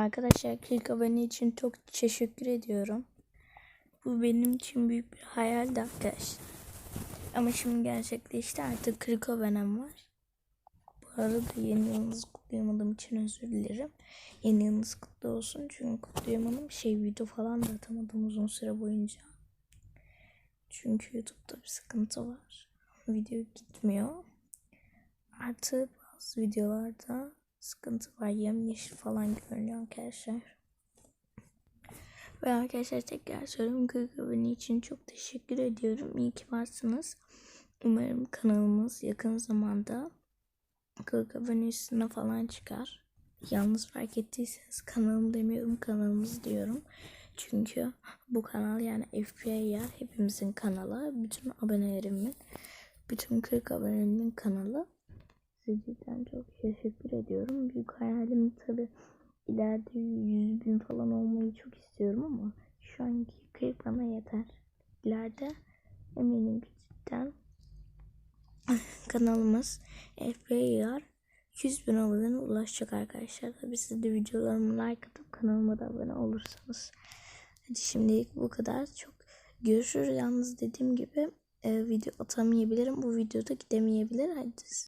Arkadaşlar 40 abone için çok teşekkür ediyorum. Bu benim için büyük bir hayaldi arkadaşlar. Ama şimdi gerçekleşti artık 40 abonem var. Bu arada yeni yılınızı kutlayamadığım için özür dilerim. Yeni yılınız kutlu olsun çünkü kutlayamadım. Şey video falan da atamadım uzun süre boyunca. Çünkü YouTube'da bir sıkıntı var. Video gitmiyor. Artı bazı videolarda sıkıntı var. Yemyeşil falan görünüyor arkadaşlar. Ve arkadaşlar tekrar söylüyorum 40 abone için çok teşekkür ediyorum. İyi ki varsınız. Umarım kanalımız yakın zamanda 40 abone üstüne falan çıkar. Yalnız fark ettiyseniz kanalım demiyorum kanalımız diyorum. Çünkü bu kanal yani FBA yer hepimizin kanalı. Bütün abonelerimin, bütün 40 abonelimin kanalı. Size cidden çok teşekkür ediyorum. Büyük hayalim tabi ileride 100 bin falan olmayı çok istiyorum ama şu anki 40 bana yeter. İleride eminim ki cidden kanalımız FBAR 100 bin abone ulaşacak arkadaşlar. Tabi siz de videolarımı like atıp kanalıma da abone olursanız. Hadi şimdilik bu kadar. Çok görüşürüz. Yalnız dediğim gibi e, video atamayabilirim. Bu videoda gidemeyebilir. Hadi